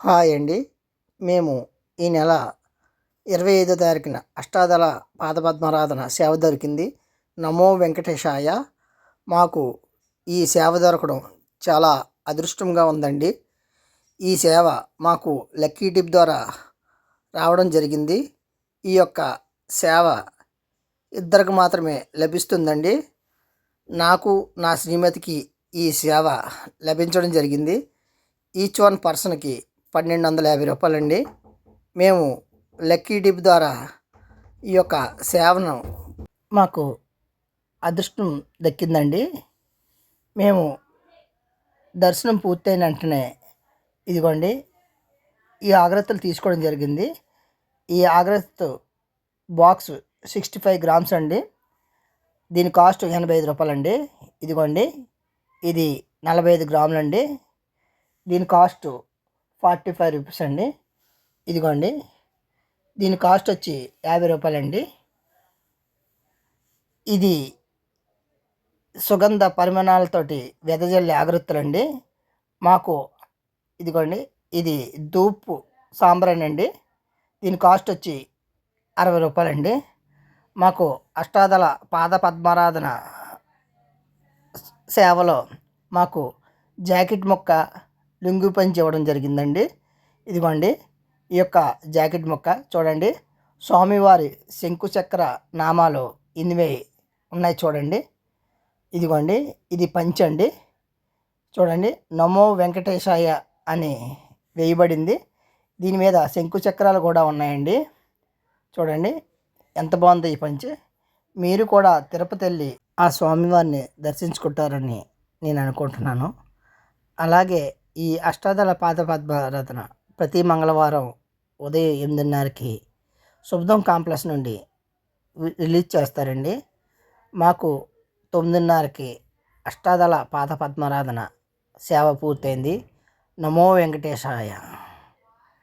Hi అండి. మేము ఈ నెల ఇరవై ఐదో తారీఖున అష్టాదళ పాదపద్మారాధన సేవ దొరికింది. నమో వెంకటేశాయ. మాకు ఈ సేవ దొరకడం చాలా అదృష్టంగా ఉందండి. ఈ సేవ మాకు లక్కీ టిప్ ద్వారా రావడం జరిగింది. ఈ యొక్క సేవ ఇద్దరికి మాత్రమే లభిస్తుందండి. నాకు నా శ్రీమతికి ఈ సేవ లభించడం జరిగింది. ఈచ్ వన్ పర్సన్కి పన్నెండు వందల యాభై రూపాయలండి. మేము లక్కీ డిప్ ద్వారా ఈ యొక్క సేవను మాకు అదృష్టం దక్కిందండి. మేము దర్శనం పూర్తయిన వెంటనే ఇదిగోండి ఈ ఆగ్రత్తలు తీసుకోవడం జరిగింది. ఈ ఆగ్రత్త బాక్స్ సిక్స్టీ ఫైవ్ గ్రామ్స్ అండి. దీని కాస్ట్ ఎనభై ఐదు రూపాయలండి. ఇదిగోండి ఇది నలభై ఐదు గ్రాములండి. దీని కాస్ట్ ఫార్టీ ఫైవ్ రూపీస్ అండి. ఇదిగోండి. దీని కాస్ట్ వచ్చి యాభై రూపాయలండి. ఇది సుగంధ పరిమాణాలతోటి వెదజల్లి ఆగృత్తులండి మాకు ఇదిగోండి ఇది దూపు సాంబ్రాణి అండి. దీని కాస్ట్ వచ్చి అరవై రూపాయలండి. మాకు అష్టాదళ పాద పద్మారాధన సేవలో మాకు జాకెట్ మొక్క లుంగు పంచి ఇవ్వడం జరిగిందండి. ఇదిగోండి ఈ యొక్క జాకెట్ మొక్క చూడండి. స్వామివారి శంకుచక్ర నామాలు ఇనివే ఉన్నాయి చూడండి. ఇదిగోండి ఇది పంచ్ అండి. చూడండి నమో వెంకటేశాయ అని వేయబడింది. దీని మీద శంకుచక్రాలు కూడా ఉన్నాయండి. చూడండి ఎంత బాగుందో ఈ పంచి. మీరు కూడా తిరుపతి వెళ్ళి ఆ స్వామివారిని దర్శించుకుంటారని నేను అనుకుంటున్నాను. అలాగే ఈ అష్టాదళ పాద పద్మారాధన ప్రతి మంగళవారం ఉదయం ఎనిమిదిన్నరకి శుభ్రం కాంప్లెక్స్ నుండి రిలీజ్ చేస్తారండి. మాకు తొమ్మిదిన్నరకి అష్టాదళ పాద పద్మారాధన సేవ పూర్తయింది. నమో వెంకటేశాయ.